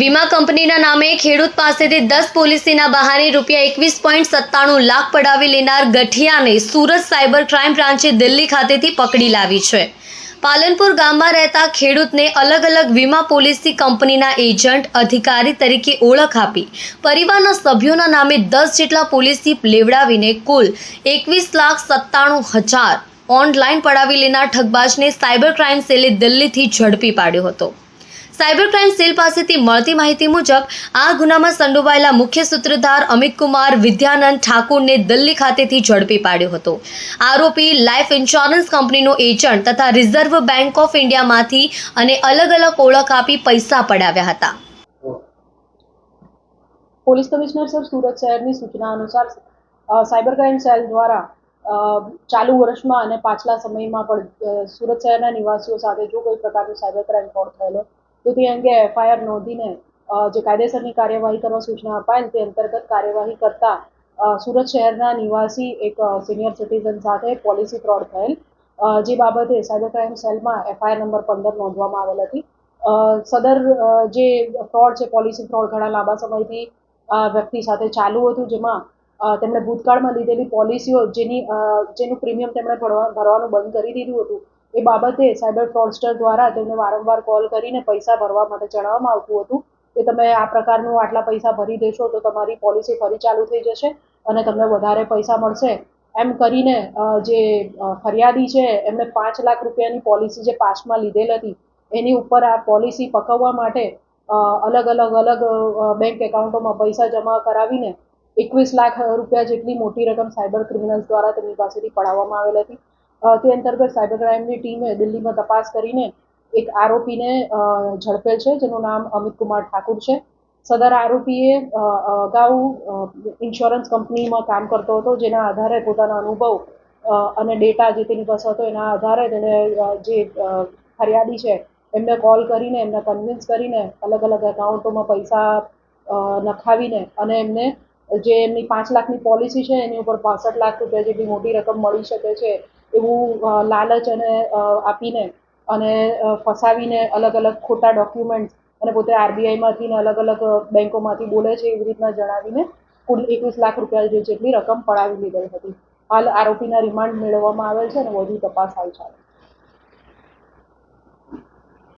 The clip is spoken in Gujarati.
વીમા કંપનીના નામે ખેડૂત પાસેથી દસ પોલિસીના બહાને રૂપિયા એકવીસ પોઈન્ટ સત્તાણું લાખ પડાવી લેનાર ગઠિયાને સુરત સાયબર ક્રાઇમ બ્રાન્ચે દિલ્હી ખાતેથી પકડી લાવી છે. પાલનપુર ગામમાં રહેતા ખેડૂતને અલગ અલગ વીમા પોલિસી કંપનીના એજન્ટ અધિકારી તરીકે ઓળખ આપી. પરિવારના સભ્યોના નામે દસ જેટલા પોલિસી લેવડાવીને કુલ એકવીસ લાખ સત્તાણું હજાર ઓનલાઈન પડાવી લેનાર ઠગબાજને સાયબર ક્રાઇમ સેલે દિલ્હીથી ઝડપી પાડ્યો હતો. સાયબર ક્રાઇમ સેલ પાસેથી મળતી માહિતી મુજબ, આ ગુનામાં સંડોવાયેલા મુખ્ય સૂત્રધાર અમિતકુમાર વિદ્યાનંદ ઠાકુરને દિલ્હી ખાતેથી ઝડપી પાડ્યો હતો. આરોપી લાઈફ ઇન્સ્યોરન્સ કંપનીનો એજન્ટ તથા રિઝર્વ બેંક ઓફ ઇન્ડિયામાંથી અને અલગ અલગ ઓળખ આપી પૈસા પડાવ્યા હતા. પોલીસ કમિશનર સર સુરત શહેરની સૂચના અનુસાર સાયબર ક્રાઇમ સેલ દ્વારા ચાલુ વર્ષમાં અને પાછલા સમયમાં પણ સુરત શહેરના નિવાસીઓ સાથે જો કોઈ પ્રકારનો સાયબર ક્રાઇમ ફ્રોડ થયેલો તો તે અંગે એફઆઈઆર નોંધીને જે કાયદેસરની કાર્યવાહી કરવા સૂચના અપાયેલ તે અંતર્ગત કાર્યવાહી કરતા સુરત શહેરના નિવાસી એક સિનિયર સિટીઝન સાથે પોલિસી ફ્રોડ થયેલ જે બાબતે સાયબર ક્રાઇમ સેલમાં એફઆઈઆર નંબર પંદર નોંધવામાં આવેલ હતી. સદર જે ફ્રોડ છે, પોલિસી ફ્રોડ ઘણા લાંબા સમયથી વ્યક્તિ સાથે ચાલુ હતું, જેમાં તેમણે ભૂતકાળમાં લીધેલી પોલિસીઓ જેની જેનું પ્રીમિયમ તેમણે ભરવા, ભરવાનું બંધ કરી દીધું હતું. એ બાબતે સાયબર ફ્રોડસ્ટર દ્વારા તેમને વારંવાર કોલ કરીને પૈસા ભરવા માટે જણાવવામાં આવતું હતું કે તમે આ પ્રકારનું આટલા પૈસા ભરી દેશો તો તમારી પોલિસી ફરી ચાલુ થઈ જશે અને તમને વધારે પૈસા મળશે. એમ કરીને જે ફરિયાદી છે, એમને પાંચ લાખ રૂપિયાની પોલિસી જે પાસમાં લીધેલ હતી, એની ઉપર આ પોલિસી પકવવા માટે અલગ અલગ અલગ બેંક એકાઉન્ટોમાં પૈસા જમા કરાવીને એકવીસ લાખ રૂપિયા જેટલી મોટી રકમ સાયબર ક્રિમિનલ્સ દ્વારા તેમની પાસેથી પડાવવામાં આવેલ હતી. તે અંતર્ગત સાયબર ક્રાઇમની ટીમે દિલ્હીમાં તપાસ કરીને એક આરોપીને ઝડપેલ છે, જેનું નામ અમિત કુમાર ઠાકુર છે. સદર આરોપીએ અગાઉ ઇન્સ્યોરન્સ કંપનીમાં કામ કરતો હતો, જેના આધારે પોતાના અનુભવ અને ડેટા જે તેની પાસે હતો એના આધારે તેણે જે ફરિયાદી છે, એમને કોલ કરીને, એમને કન્વિન્સ કરીને અલગ અલગ એકાઉન્ટોમાં પૈસા નખાવીને અને એમને જે એમની પાંચ લાખની પોલિસી છે, એની ઉપર પાસઠ લાખ રૂપિયા જેટલી મોટી રકમ મળી શકે છે એવું લાલચ અને આપીને અને ફસાવીને અલગ અલગ ખોટા ડોક્યુમેન્ટ્સ અને પોતે આરબીઆઈમાંથી ને અલગ અલગ બેન્કોમાંથી બોલે છે એવી રીતના જણાવીને કુલ એકવીસ લાખ રૂપિયા જેટલી રકમ પડાવી લીધેલ હતી. હાલ આરોપીના રિમાન્ડ મેળવવામાં આવેલ છે અને વધુ તપાસ હાલ ચાલે છે.